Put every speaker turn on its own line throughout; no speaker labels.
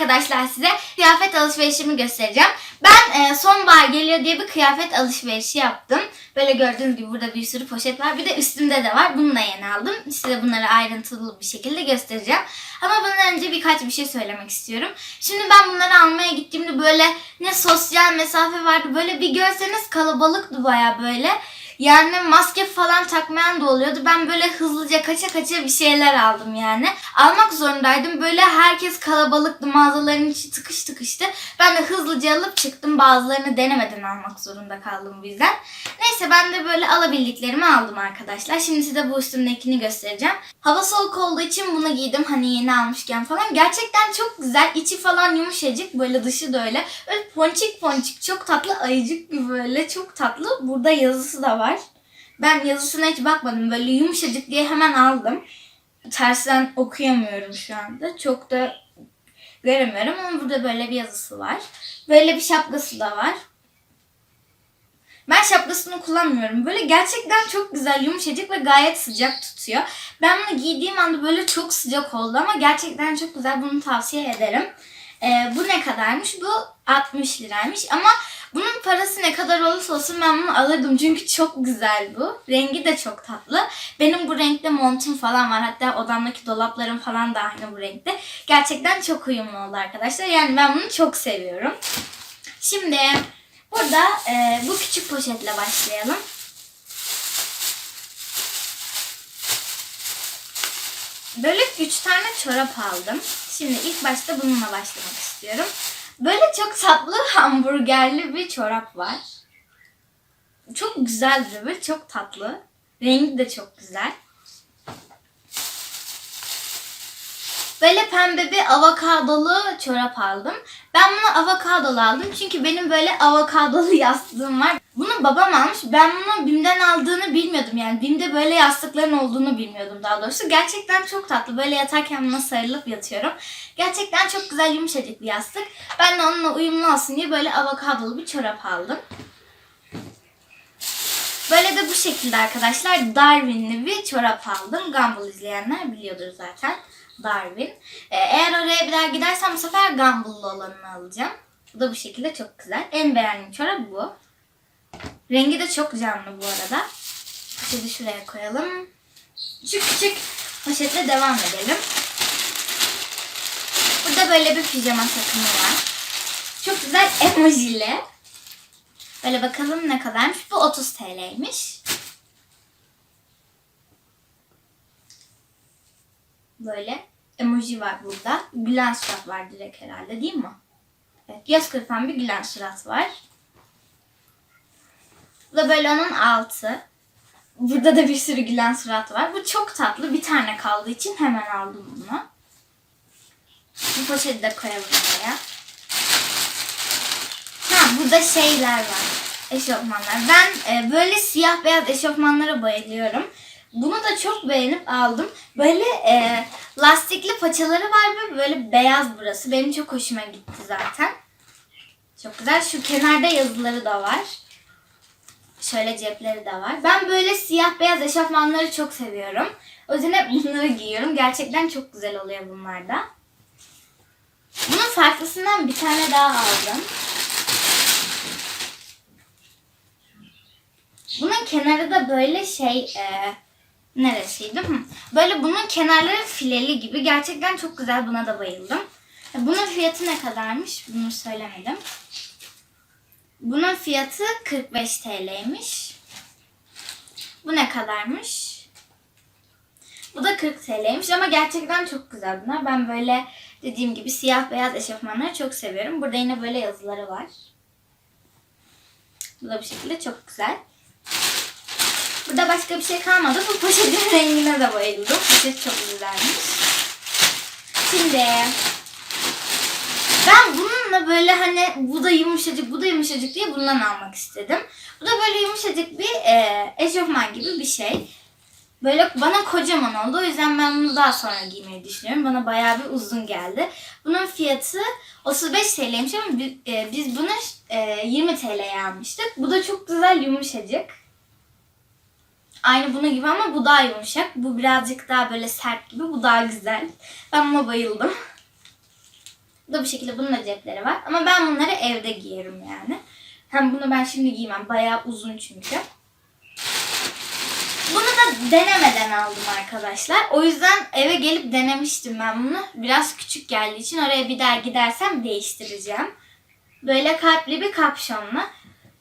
arkadaşlar size kıyafet alışverişimi göstereceğim. Ben e, sonbahar geliyor diye bir kıyafet alışverişi yaptım. Böyle gördüğünüz gibi burada bir sürü poşet var. Bir de üstümde de var. Bunu da yeni aldım. Size bunları ayrıntılı bir şekilde göstereceğim. Ama bundan önce birkaç bir şey söylemek istiyorum. Şimdi ben bunları almaya gittiğimde böyle ne sosyal mesafe vardı. Böyle bir görseniz kalabalıktı baya böyle. Yani maske falan takmayan da oluyordu. Ben böyle hızlıca kaça kaça bir şeyler aldım yani. Almak zorundaydım. Böyle herkes kalabalıktı. Mağazaların içi tıkış tıkıştı. Ben de hızlıca alıp çıktım. Bazılarını denemeden almak zorunda kaldım bu yüzden. Neyse ben de böyle alabildiklerimi aldım arkadaşlar. Şimdi size bu üstümdekini göstereceğim. Hava soğuk olduğu için bunu giydim. Hani yeni almışken falan. Gerçekten çok güzel. İçi falan yumuşacık. Böyle dışı da öyle. Böyle ponçik ponçik. Çok tatlı ayıcık gibi böyle. Çok tatlı. Burada yazısı da var. Ben yazısına hiç bakmadım. Böyle yumuşacık diye hemen aldım. Tersten okuyamıyorum şu anda. Çok da göremiyorum ama burada böyle bir yazısı var. Böyle bir şapkası da var. Ben şapkasını kullanmıyorum. Böyle gerçekten çok güzel, yumuşacık ve gayet sıcak tutuyor. Ben bunu giydiğim anda böyle çok sıcak oldu ama gerçekten çok güzel. Bunu tavsiye ederim. Ee, bu ne kadarmış? Bu 60 liraymış ama bunun parası ne kadar olursa olsun ben bunu alırdım. Çünkü çok güzel bu. Rengi de çok tatlı. Benim bu renkte montum falan var. Hatta odamdaki dolaplarım falan da aynı bu renkte. Gerçekten çok uyumlu oldu arkadaşlar. Yani ben bunu çok seviyorum. Şimdi burada e, bu küçük poşetle başlayalım. Böyle üç tane çorap aldım. Şimdi ilk başta bununla başlamak istiyorum. Böyle çok tatlı hamburgerli bir çorap var. Çok güzel böyle çok tatlı. Rengi de çok güzel. Böyle pembe bir avokadolu çorap aldım. Ben bunu avokadolu aldım çünkü benim böyle avokadolu yastığım var. Bunu babam almış. Ben bunu BİM'den aldığını bilmiyordum yani. BİM'de böyle yastıkların olduğunu bilmiyordum daha doğrusu. Gerçekten çok tatlı. Böyle yatarken buna sarılıp yatıyorum. Gerçekten çok güzel yumuşacık bir yastık. Ben de onunla uyumlu olsun diye böyle avokadolu bir çorap aldım. Böyle de bu şekilde arkadaşlar Darwin'li bir çorap aldım. Gumball izleyenler biliyordur zaten. Darwin. Ee, eğer oraya bir daha gidersem bu sefer Gumball'lı olanını alacağım. Bu da bu şekilde çok güzel. En beğendiğim çorap bu. Rengi de çok canlı bu arada. Poşeti şuraya koyalım. Küçük küçük poşetle devam edelim. Burada böyle bir pijama takımı var. Çok güzel emojili. Böyle bakalım ne kadarmış. Bu 30 TL'ymiş. Böyle emoji var burada. Gülen surat var direkt herhalde değil mi? Evet, göz kırpan bir gülen surat var. Bu böyle onun altı. Burada da bir sürü gülen surat var. Bu çok tatlı. Bir tane kaldığı için hemen aldım bunu. Bu poşeti de koyalım buraya. Ha burada şeyler var. Eşofmanlar. Ben e, böyle siyah beyaz eşofmanlara bayılıyorum. Bunu da çok beğenip aldım. Böyle e, lastikli paçaları var ve böyle beyaz burası. Benim çok hoşuma gitti zaten. Çok güzel. Şu kenarda yazıları da var. Şöyle cepleri de var. Ben böyle siyah beyaz eşofmanları çok seviyorum. O yüzden hep bunları giyiyorum. Gerçekten çok güzel oluyor bunlar da. Bunun farklısından bir tane daha aldım. Bunun kenarı da böyle şey e, neresiydi? Böyle bunun kenarları fileli gibi. Gerçekten çok güzel. Buna da bayıldım. E, Bunun fiyatı ne kadarmış? Bunu söylemedim. Bunun fiyatı 45 TL'ymiş. Bu ne kadarmış? Bu da 40 TL'ymiş ama gerçekten çok güzel bunlar. Ben böyle dediğim gibi siyah beyaz eşofmanları çok seviyorum. Burada yine böyle yazıları var. Bu da bu şekilde çok güzel. Burada başka bir şey kalmadı. Bu poşetin rengine de bayıldım. Poşet çok güzelmiş. Şimdi ben bununla böyle hani bu da yumuşacık bu da yumuşacık diye bundan almak istedim. Bu da böyle yumuşacık bir e, eşofman gibi bir şey. Böyle bana kocaman oldu. O yüzden ben bunu daha sonra giymeyi düşünüyorum. Bana bayağı bir uzun geldi. Bunun fiyatı 35 TL'ymiş ama biz, e, biz bunu e, 20 TL'ye almıştık. Bu da çok güzel yumuşacık. Aynı bunun gibi ama bu daha yumuşak. Bu birazcık daha böyle sert gibi. Bu daha güzel. Ben buna bayıldım. Bu da bu şekilde bunun da cepleri var. Ama ben bunları evde giyerim yani. Hem bunu ben şimdi giymem. Bayağı uzun çünkü. Bunu da denemeden aldım arkadaşlar. O yüzden eve gelip denemiştim ben bunu. Biraz küçük geldiği için oraya bir daha gidersem değiştireceğim. Böyle kalpli bir kapşonlu.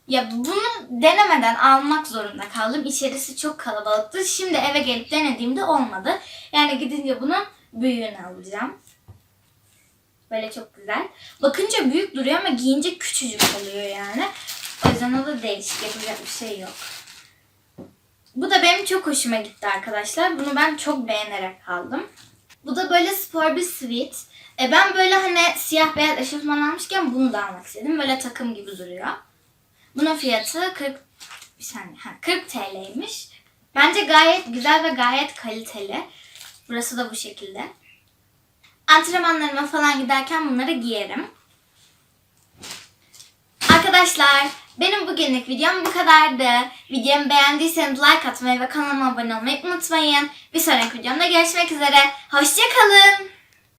Ya bunu denemeden almak zorunda kaldım. İçerisi çok kalabalıktı. Şimdi eve gelip denediğimde olmadı. Yani gidince bunun büyüğünü alacağım. Böyle çok güzel. Bakınca büyük duruyor ama giyince küçücük oluyor yani. O yüzden o da değişik. Yapacak bir şey yok. Bu da benim çok hoşuma gitti arkadaşlar. Bunu ben çok beğenerek aldım. Bu da böyle spor bir sweat. E ben böyle hani siyah beyaz eşofman almışken bunu da almak istedim. Böyle takım gibi duruyor. Bunun fiyatı 40 bir saniye. Ha, 40 TL'ymiş. Bence gayet güzel ve gayet kaliteli. Burası da bu şekilde. Antrenmanlarıma falan giderken bunları giyerim. Arkadaşlar benim bugünlük videom bu kadardı. Videomu beğendiyseniz like atmayı ve kanalıma abone olmayı unutmayın. Bir sonraki videomda görüşmek üzere. Hoşçakalın.